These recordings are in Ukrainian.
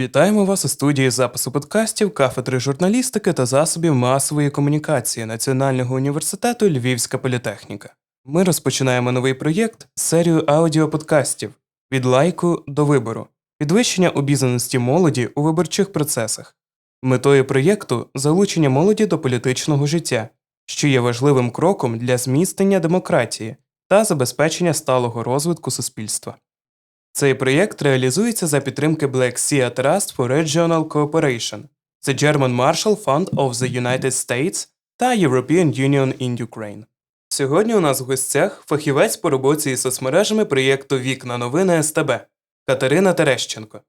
Вітаємо вас у студії запису подкастів кафедри журналістики та засобів масової комунікації Національного університету Львівська політехніка. Ми розпочинаємо новий проєкт серію аудіоподкастів від лайку до вибору, підвищення обізнаності молоді у виборчих процесах. Метою проєкту залучення молоді до політичного життя, що є важливим кроком для зміцнення демократії та забезпечення сталого розвитку суспільства. Цей проєкт реалізується за підтримки Black Sea Trust for Regional Cooperation, The German Marshall Fund of the United States та European Union in Ukraine. Сьогодні у нас в гостях фахівець по роботі із соцмережами проєкту Вікна новини СТБ Катерина Терещенко.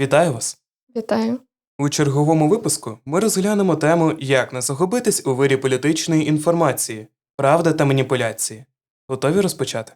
Вітаю вас! Вітаю. У черговому випуску ми розглянемо тему Як не загубитись у вирі політичної інформації, правда та маніпуляції. Готові розпочати?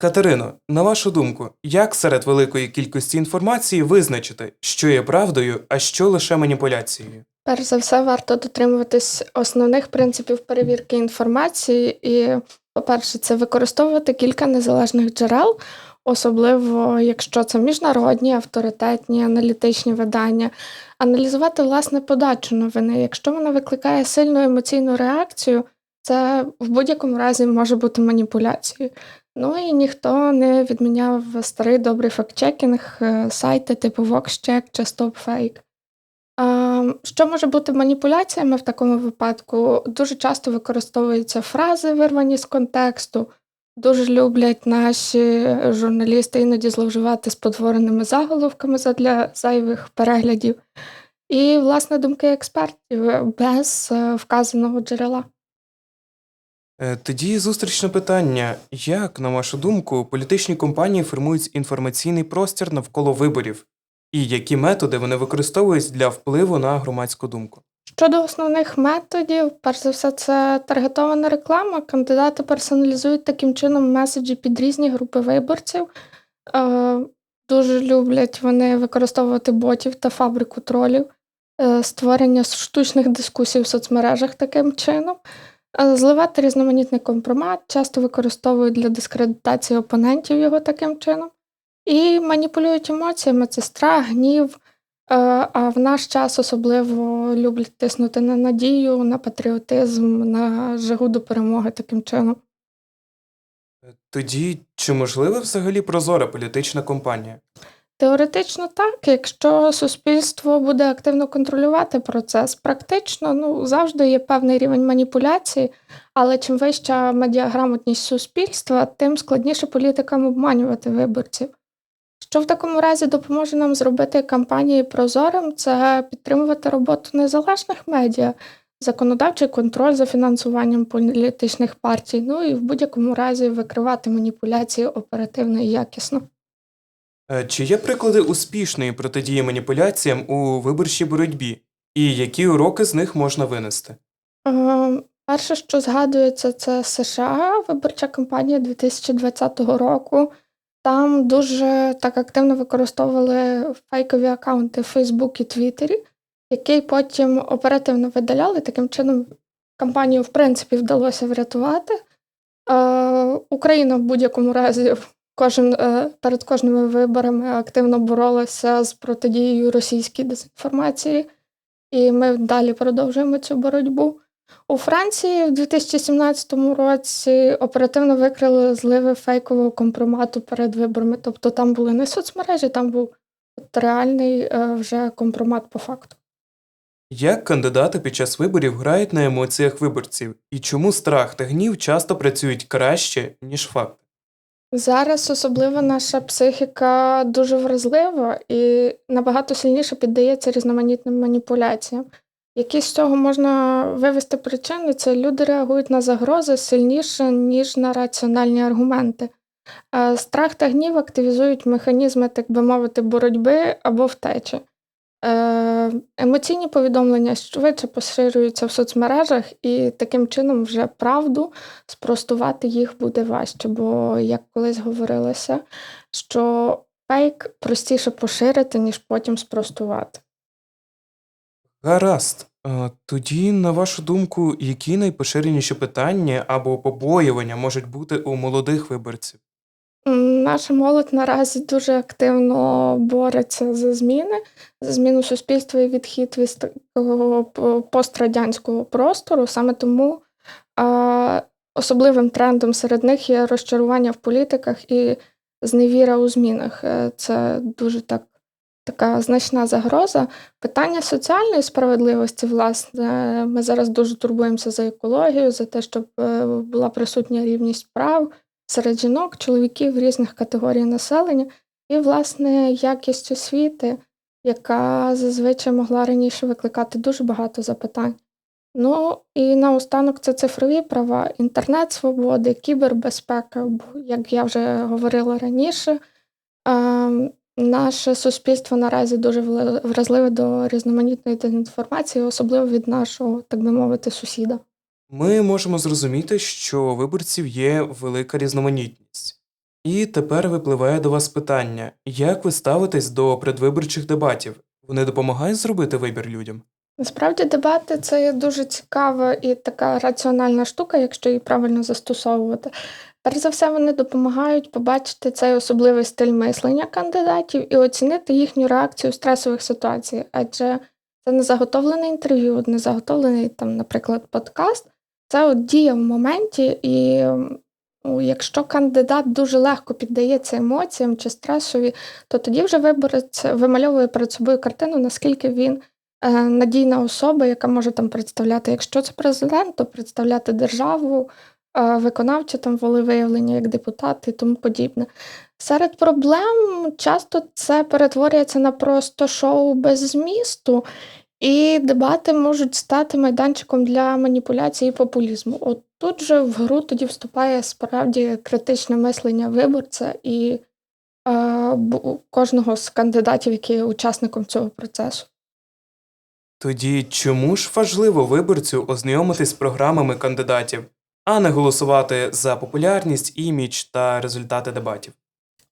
Катерино, на вашу думку, як серед великої кількості інформації визначити, що є правдою, а що лише маніпуляцією? перш за все, варто дотримуватись основних принципів перевірки інформації. І, по-перше, це використовувати кілька незалежних джерел, особливо якщо це міжнародні, авторитетні, аналітичні видання, аналізувати власне подачу новини. Якщо вона викликає сильну емоційну реакцію, це в будь-якому разі може бути маніпуляцією. Ну і ніхто не відміняв старий добрий фактчекінг, е, сайти типу VoxCheck чи StopFake. Що може бути маніпуляціями в такому випадку? Дуже часто використовуються фрази, вирвані з контексту. Дуже люблять наші журналісти іноді зловживати спотвореними заголовками задля зайвих переглядів. І, власне, думки експертів без е, вказаного джерела. Е, Тоді зустрічне питання: як, на вашу думку, політичні компанії формують інформаційний простір навколо виборів, і які методи вони використовують для впливу на громадську думку? Щодо основних методів, перш за все, це таргетована реклама. Кандидати персоналізують таким чином меседжі під різні групи виборців. Е, Дуже люблять вони використовувати ботів та фабрику тролів, е, створення штучних дискусій в соцмережах таким чином. Е, Зливати різноманітний компромат, часто використовують для дискредитації опонентів його таким чином. І маніпулюють емоціями це страх, гнів. Е, А в наш час особливо люблять тиснути на надію, на патріотизм, на жагу до перемоги таким чином. Е, Тоді чи можлива взагалі прозора політична кампанія? Теоретично так, якщо суспільство буде активно контролювати процес, практично ну, завжди є певний рівень маніпуляції, але чим вища медіаграмотність суспільства, тим складніше політикам обманювати виборців. Що в такому разі допоможе нам зробити кампанії прозорим, це підтримувати роботу незалежних медіа, законодавчий контроль за фінансуванням політичних партій, ну і в будь-якому разі викривати маніпуляції оперативно і якісно. Е, Чи є приклади успішної протидії маніпуляціям у виборчій боротьбі, і які уроки з них можна винести? Е, Перше, що згадується, це США, виборча кампанія 2020 року. Там дуже так активно використовували фейкові акаунти в Facebook і Твіттері, які потім оперативно видаляли. Таким чином, кампанію, в принципі, вдалося врятувати. Е, Україна в будь-якому разі кожен, е, перед кожними виборами активно боролася з протидією російській дезінформації, і ми далі продовжуємо цю боротьбу. У Франції в 2017 році оперативно викрили зливи фейкового компромату перед виборами. Тобто там були не соцмережі, там був реальний е, вже компромат по факту. Як кандидати під час виборів грають на емоціях виборців, і чому страх та гнів часто працюють краще, ніж факти? Зараз особливо наша психіка дуже вразлива і набагато сильніше піддається різноманітним маніпуляціям. Які з цього можна вивести причини, це люди реагують на загрози сильніше, ніж на раціональні аргументи. Е, Страх та гнів активізують механізми, так би мовити, боротьби або втечі. Е, Емоційні повідомлення швидше поширюються в соцмережах, і таким чином вже правду спростувати їх буде важче, бо, як колись говорилося, що фейк простіше поширити, ніж потім спростувати. Гаразд. Е, Тоді, на вашу думку, які найпоширеніші питання або побоювання можуть бути у молодих виборців? Наша молодь наразі дуже активно бореться за зміни, за зміну суспільства і відхід від пострадянського простору. Саме тому особливим трендом серед них є розчарування в політиках і зневіра у змінах. Е, Це дуже так, така значна загроза. Питання соціальної справедливості, власне, ми зараз дуже турбуємося за екологію, за те, щоб е, була присутня рівність прав серед жінок, чоловіків різних категорій населення, і, власне, якість освіти, яка зазвичай могла раніше викликати дуже багато запитань. Ну і наостанок це цифрові права, інтернет-свободи, кібербезпека. Бо, як я вже говорила раніше, наше суспільство наразі дуже вразливе до різноманітної дезінформації, особливо від нашого, так би мовити, сусіда. Ми можемо зрозуміти, що виборців є велика різноманітність. І тепер випливає до вас питання: як ви ставитесь до предвиборчих дебатів? Вони допомагають зробити вибір людям? Насправді дебати це є дуже цікава і така раціональна штука, якщо її правильно застосовувати. Перш за все, вони допомагають побачити цей особливий стиль мислення кандидатів і оцінити їхню реакцію в стресових ситуаціях. Адже це не заготовлене інтерв'ю, не заготовлений там, наприклад, подкаст. Це от дія в моменті, і якщо кандидат дуже легко піддається емоціям чи стресові, то тоді вже виборець вимальовує перед собою картину, наскільки він е, надійна особа, яка може там представляти, якщо це президент, то представляти державу, е, виконавче там волевиявлення як депутат і тому подібне. Серед проблем часто це перетворюється на просто шоу без змісту, і дебати можуть стати майданчиком для маніпуляції і популізму. От тут же в гру тоді вступає справді критичне мислення виборця і е, кожного з кандидатів, які є учасником цього процесу. Тоді чому ж важливо виборцю ознайомитись з програмами кандидатів, а не голосувати за популярність, імідж та результати дебатів?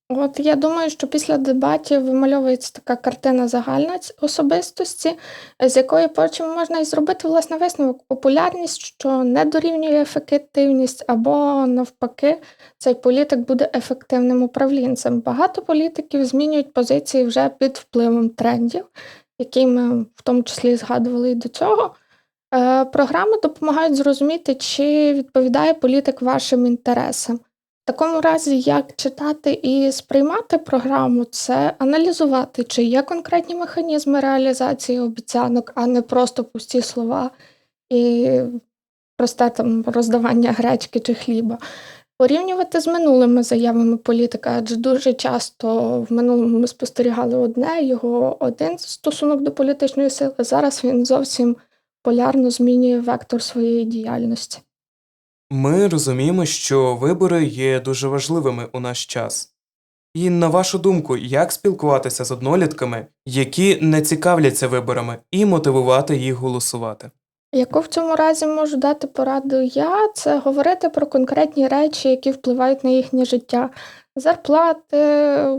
От я думаю, що після дебатів вимальовується така картина загальна особистості, з якої потім можна і зробити власне висновок популярність, що не дорівнює ефективність, або навпаки, цей політик буде ефективним управлінцем. Багато політиків змінюють позиції вже під впливом трендів, які ми в тому числі згадували і до цього. Е, Програми допомагають зрозуміти, чи відповідає політик вашим інтересам. Такому разі, як читати і сприймати програму, це аналізувати, чи є конкретні механізми реалізації обіцянок, а не просто пусті слова і просте там роздавання гречки чи хліба. Порівнювати з минулими заявами політика, адже дуже часто в минулому ми спостерігали одне, його один стосунок до політичної сили. Зараз він зовсім полярно змінює вектор своєї діяльності. Ми розуміємо, що вибори є дуже важливими у наш час. І на вашу думку, як спілкуватися з однолітками, які не цікавляться виборами, і мотивувати їх голосувати? Яку в цьому разі можу дати пораду я, це говорити про конкретні речі, які впливають на їхнє життя. Зарплати,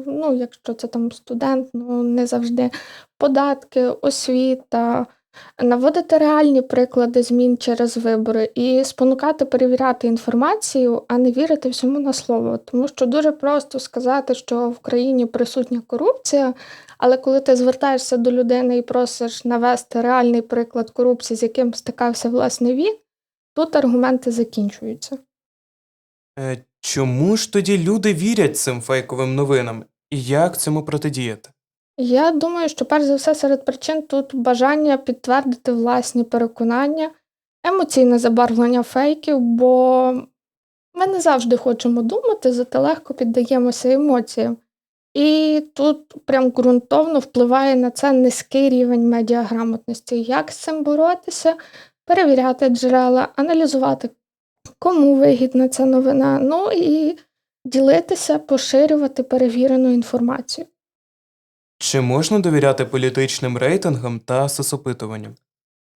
ну, якщо це там студент, ну не завжди, податки, освіта, наводити реальні приклади змін через вибори і спонукати перевіряти інформацію, а не вірити всьому на слово. Тому що дуже просто сказати, що в країні присутня корупція, але коли ти звертаєшся до людини і просиш навести реальний приклад корупції, з яким стикався власне він, тут аргументи закінчуються. Е, Чому ж тоді люди вірять цим фейковим новинам? І як цьому протидіяти? Я думаю, що перш за все серед причин тут бажання підтвердити власні переконання, емоційне забарвлення фейків, бо ми не завжди хочемо думати, зате легко піддаємося емоціям. І тут прям ґрунтовно впливає на це низький рівень медіаграмотності. Як з цим боротися? Перевіряти джерела, аналізувати, кому вигідна ця новина, ну і ділитися, поширювати перевірену інформацію. Чи можна довіряти політичним рейтингам та соцопитуванням?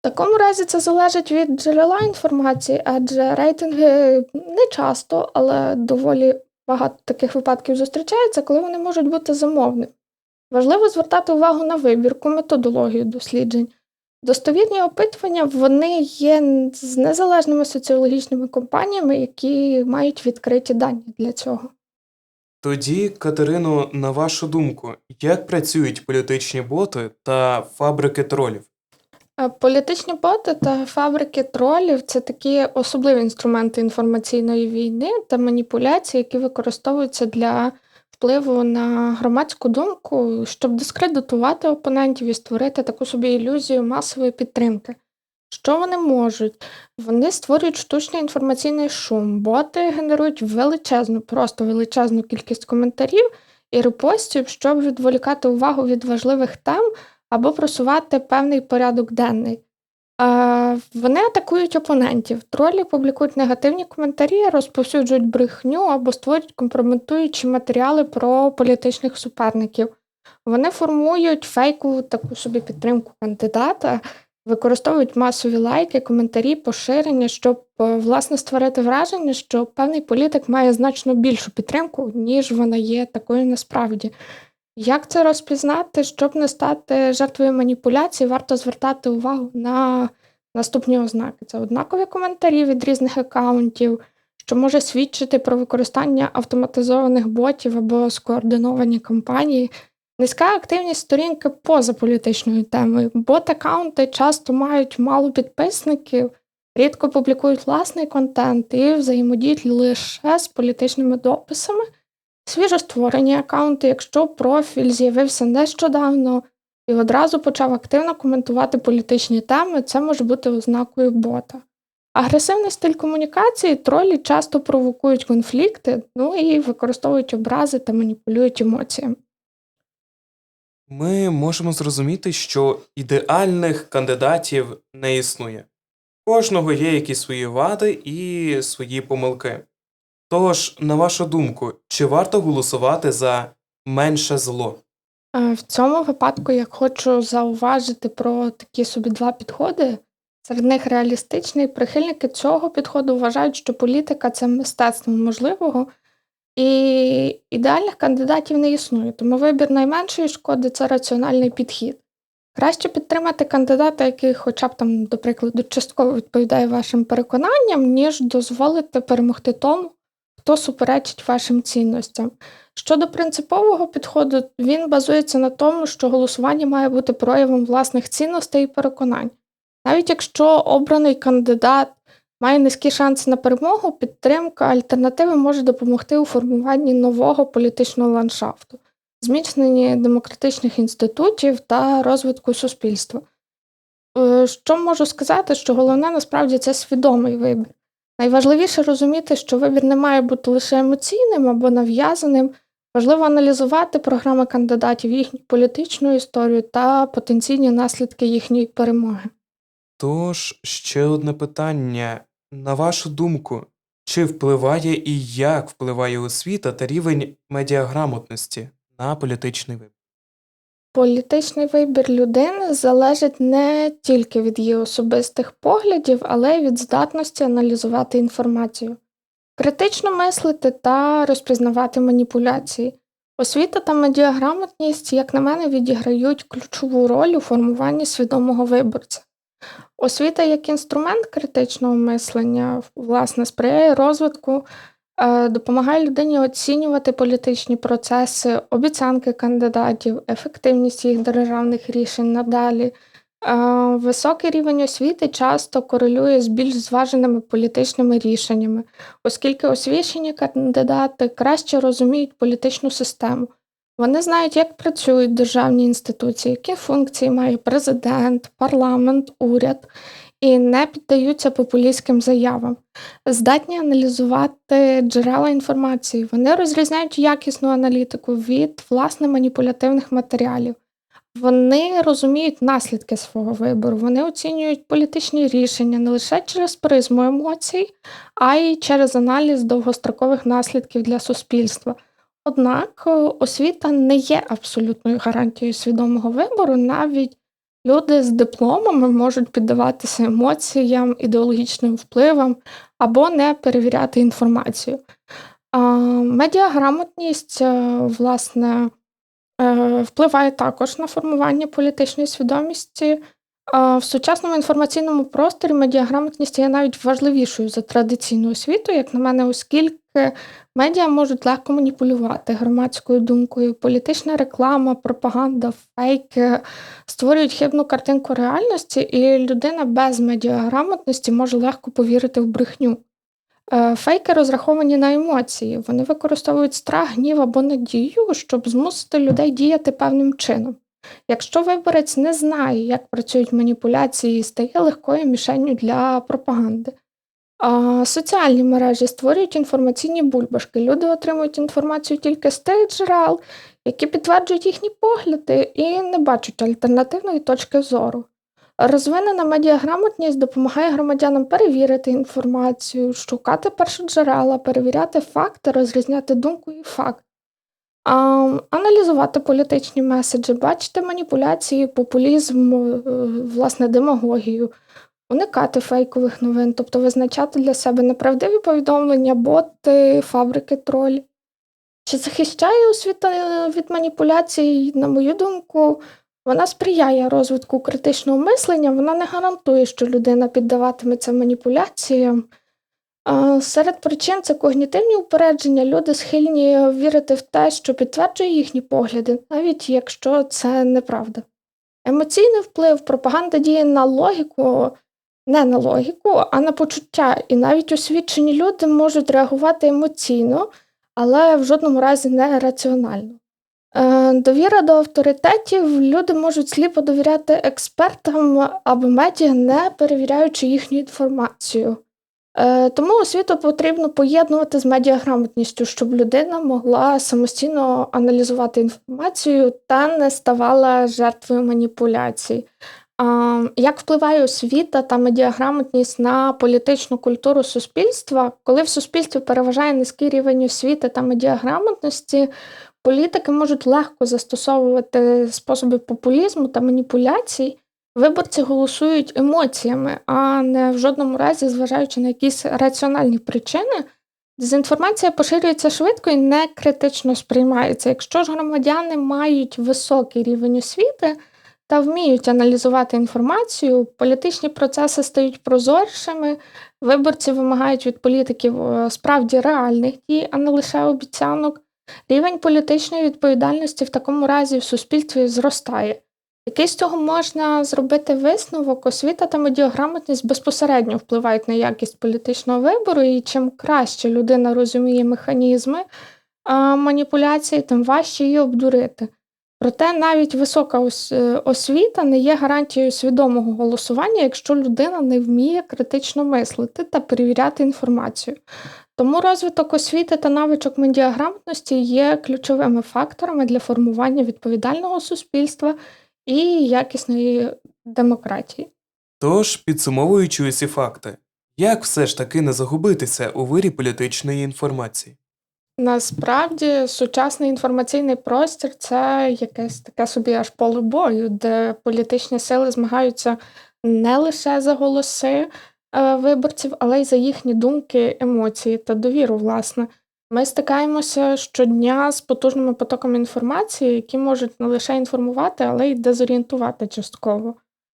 В такому разі це залежить від джерела інформації, адже рейтинги не часто, але доволі багато таких випадків зустрічається, коли вони можуть бути замовними. Важливо звертати увагу на вибірку, методологію досліджень. Достовірні опитування вони є з незалежними соціологічними компаніями, які мають відкриті дані для цього. Тоді, Катерино, на вашу думку, як працюють політичні боти та фабрики тролів? Е, Політичні боти та фабрики тролів це такі особливі інструменти інформаційної війни та маніпуляцій, які використовуються для впливу на громадську думку, щоб дискредитувати опонентів і створити таку собі ілюзію масової підтримки. Що вони можуть? Вони створюють штучний інформаційний шум, боти генерують величезну, просто величезну кількість коментарів і репостів, щоб відволікати увагу від важливих тем або просувати певний порядок денний. Е, Вони атакують опонентів. Тролі публікують негативні коментарі, розповсюджують брехню або створюють компрометуючі матеріали про політичних суперників. Вони формують фейкову таку собі підтримку кандидата, використовують масові лайки, коментарі, поширення, щоб е, власне створити враження, що певний політик має значно більшу підтримку, ніж вона є такою насправді. Як це розпізнати, щоб не стати жертвою маніпуляцій, варто звертати увагу на наступні ознаки: це однакові коментарі від різних аккаунтів, що може свідчити про використання автоматизованих ботів або скоординовані кампанії, низька активність сторінки поза політичною темою. Бот-аккаунти часто мають мало підписників, рідко публікують власний контент і взаємодіють лише з політичними дописами. Свіжостворені аккаунти, якщо профіль з'явився нещодавно і одразу почав активно коментувати політичні теми, це може бути ознакою бота. Агресивний стиль комунікації тролі часто провокують конфлікти, ну і використовують образи та маніпулюють емоціями. Ми можемо зрозуміти, що ідеальних кандидатів не існує. У Кожного є якісь свої вади і свої помилки. Тож, на вашу думку, чи варто голосувати за менше зло? Е, В цьому випадку я хочу зауважити про такі собі два підходи. Серед них реалістичний. Прихильники цього підходу вважають, що політика це мистецтво можливого, і ідеальних кандидатів не існує. Тому вибір найменшої шкоди це раціональний підхід. Краще підтримати кандидата, який, хоча б там, до прикладу, частково відповідає вашим переконанням, ніж дозволити перемогти тому, хто суперечить вашим цінностям. Щодо принципового підходу, він базується на тому, що голосування має бути проявом власних цінностей і переконань. Навіть якщо обраний кандидат має низькі шанси на перемогу, підтримка альтернативи може допомогти у формуванні нового політичного ландшафту, зміцненні демократичних інститутів та розвитку суспільства. Е, Що можу сказати, що головне насправді це свідомий вибір. Найважливіше розуміти, що вибір не має бути лише емоційним або нав'язаним. Важливо аналізувати програми кандидатів, їхню політичну історію та потенційні наслідки їхньої перемоги. Тож, ще одне питання. На вашу думку, чи впливає і як впливає освіта та рівень медіаграмотності на політичний вибір? Політичний вибір людини залежить не тільки від її особистих поглядів, але й від здатності аналізувати інформацію, критично мислити та розпізнавати маніпуляції. Освіта та медіаграмотність, як на мене, відіграють ключову роль у формуванні свідомого виборця. Освіта як інструмент критичного мислення, власне, сприяє розвитку, е, допомагає людині оцінювати політичні процеси, обіцянки кандидатів, ефективність їх державних рішень надалі. Е, Високий рівень освіти часто корелює з більш зваженими політичними рішеннями, оскільки освічені кандидати краще розуміють політичну систему. Вони знають, як працюють державні інституції, які функції має президент, парламент, уряд, і не піддаються популістським заявам. Здатні аналізувати джерела інформації. Вони розрізняють якісну аналітику від власне маніпулятивних матеріалів. Вони розуміють наслідки свого вибору, вони оцінюють політичні рішення не лише через призму емоцій, а й через аналіз довгострокових наслідків для суспільства. Однак е, освіта не є абсолютною гарантією свідомого вибору. Навіть люди з дипломами можуть піддаватися емоціям, ідеологічним впливам або не перевіряти інформацію. Медіаграмотність, е, власне, е, впливає також на формування політичної свідомості. В сучасному інформаційному просторі медіаграмотність є навіть важливішою за традиційну освіту, як на мене, оскільки медіа можуть легко маніпулювати громадською думкою, політична реклама, пропаганда, фейки створюють хибну картинку реальності, і людина без медіаграмотності може легко повірити в брехню. Е, Фейки розраховані на емоції. Вони використовують страх, гнів або надію, щоб змусити людей діяти певним чином. Якщо виборець не знає, як працюють маніпуляції, стає легкою мішенню для пропаганди. А соціальні мережі створюють інформаційні бульбашки. Люди отримують інформацію тільки з тих джерел, які підтверджують їхні погляди і не бачать альтернативної точки зору. Розвинена медіаграмотність допомагає громадянам перевірити інформацію, шукати першоджерела, перевіряти факти, розрізняти думку і факт, а, аналізувати політичні меседжі, бачити маніпуляції, популізм, е, власне, демагогію, уникати фейкових новин, тобто визначати для себе неправдиві повідомлення, боти, фабрики тролі. Чи захищає освіта від маніпуляцій, на мою думку, вона сприяє розвитку критичного мислення, вона не гарантує, що людина піддаватиметься маніпуляціям. Серед причин це когнітивні упередження. Люди схильні вірити в те, що підтверджує їхні погляди, навіть якщо це неправда. Емоційний вплив пропаганда діє на логіку, не на логіку, а на почуття. І навіть освічені люди можуть реагувати емоційно, але в жодному разі не раціонально. Е, Довіра до авторитетів люди можуть сліпо довіряти експертам або медіа, не перевіряючи їхню інформацію. Е, Тому освіту потрібно поєднувати з медіаграмотністю, щоб людина могла самостійно аналізувати інформацію та не ставала жертвою маніпуляцій. Як впливає освіта та медіаграмотність на політичну культуру суспільства, коли в суспільстві переважає низький рівень освіти та медіаграмотності, політики можуть легко застосовувати способи популізму та маніпуляцій. Виборці голосують емоціями, а не в жодному разі зважаючи на якісь раціональні причини. Дезінформація поширюється швидко і не критично сприймається. Якщо ж громадяни мають високий рівень освіти та вміють аналізувати інформацію, політичні процеси стають прозоршими, виборці вимагають від політиків е, справді реальних дій, а не лише обіцянок. Рівень політичної відповідальності в такому разі в суспільстві зростає. Який з цього можна зробити висновок, освіта та медіаграмотність безпосередньо впливають на якість політичного вибору, і чим краще людина розуміє механізми маніпуляції, тим важче її обдурити. Проте навіть висока е, освіта не є гарантією свідомого голосування, якщо людина не вміє критично мислити та перевіряти інформацію. Тому розвиток освіти та навичок медіаграмотності є ключовими факторами для формування відповідального суспільства і якісної демократії. Тож, підсумовуючи усі факти, як все ж таки не загубитися у вирі політичної інформації? Насправді, сучасний інформаційний простір це якесь таке собі аж поле бою, де політичні сили змагаються не лише за голоси е, виборців, але й за їхні думки, емоції та довіру, власне. Ми стикаємося щодня з потужними потоками інформації, які можуть не лише інформувати, але й дезорієнтувати частково.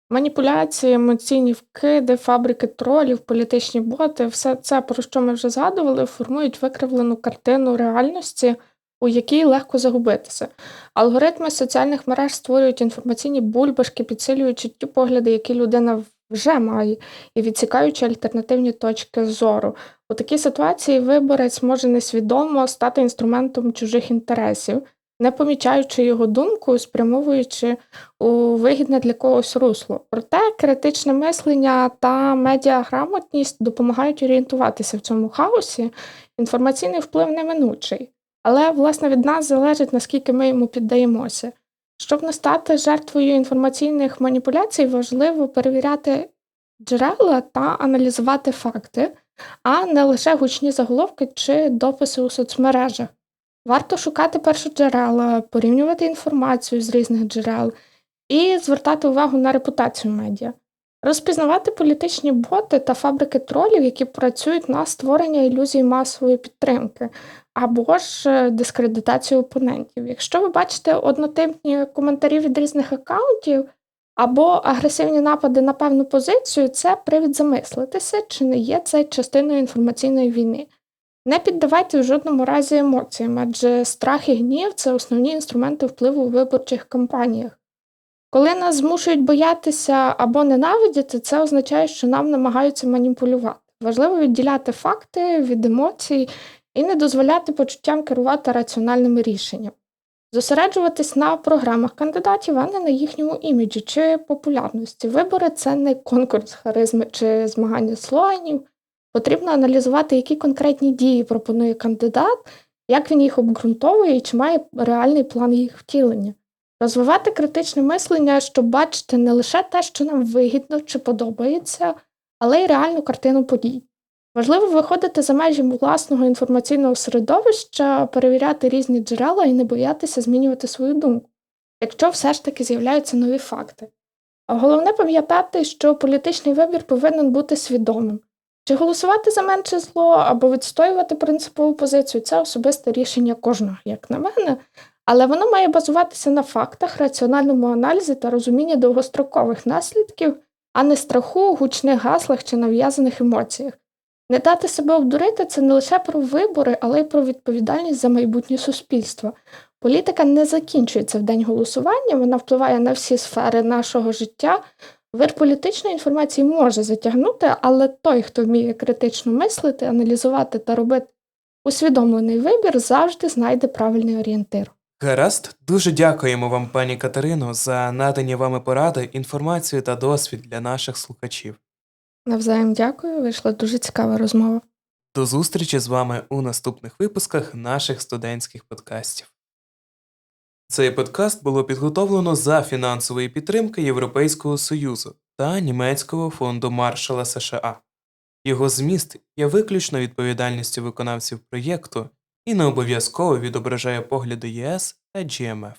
Маніпуляції, емоційні вкиди, фабрики тролів, політичні боти, все це, про що ми вже згадували, формують викривлену картину реальності, у якій легко загубитися. Алгоритми соціальних мереж створюють інформаційні бульбашки, підсилюючи ті погляди, які людина вже має, і відсікаючи альтернативні точки зору. У такій ситуації виборець може несвідомо стати інструментом чужих інтересів, не помічаючи його думку, спрямовуючи у вигідне для когось русло. Проте критичне мислення та медіаграмотність допомагають орієнтуватися в цьому хаосі. Інформаційний вплив неминучий, але власне від нас залежить, наскільки ми йому піддаємося. Щоб не стати жертвою інформаційних маніпуляцій, важливо перевіряти джерела та аналізувати факти, а не лише гучні заголовки чи дописи у соцмережах. Варто шукати першоджерела, порівнювати інформацію з різних джерел і звертати увагу на репутацію медіа, розпізнавати політичні боти та фабрики тролів, які працюють на створення ілюзій масової підтримки, або ж е, дискредитацію опонентів. Якщо ви бачите однотипні коментарі від різних аккаунтів, або агресивні напади на певну позицію це привід замислитися, чи не є це частиною інформаційної війни. Не піддавайте в жодному разі емоціям, адже страх і гнів це основні інструменти впливу у виборчих кампаніях. Коли нас змушують боятися або ненавидіти, це означає, що нам намагаються маніпулювати. Важливо відділяти факти від емоцій і не дозволяти почуттям керувати раціональними рішеннями. Зосереджуватись на програмах кандидатів, а не на їхньому іміджі чи популярності. Вибори це не конкурс харизми чи змагання слоганів. Потрібно аналізувати, які конкретні дії пропонує кандидат, як він їх обґрунтовує і чи має реальний план їх втілення. Розвивати критичне мислення, щоб бачити не лише те, що нам вигідно чи подобається, але й реальну картину подій. Важливо виходити за межі власного інформаційного середовища, перевіряти різні джерела і не боятися змінювати свою думку, якщо все ж таки з'являються нові факти. А головне пам'ятати, що політичний вибір повинен бути свідомим. Чи голосувати за менше зло або відстоювати принципову позицію це особисте рішення кожного, як на мене, але воно має базуватися на фактах, раціональному аналізі та розумінні довгострокових наслідків, а не страху, гучних гаслах чи нав'язаних емоціях. Не дати себе обдурити це не лише про вибори, але й про відповідальність за майбутнє суспільство. Політика не закінчується в день голосування, вона впливає на всі сфери нашого життя. Вир політичної інформації може затягнути, але той, хто вміє критично мислити, аналізувати та робити усвідомлений вибір, завжди знайде правильний орієнтир. Гаразд, дуже дякуємо вам, пані Катерино, за надані вами поради, інформацію та досвід для наших слухачів. Навзаєм дякую, вийшла дуже цікава розмова. До зустрічі з вами у наступних випусках наших студентських подкастів. Цей подкаст було підготовлено за фінансової підтримки Європейського Союзу та Німецького фонду Маршала США. Його зміст є виключно відповідальністю виконавців проєкту і не обов'язково відображає погляди ЄС та GMF.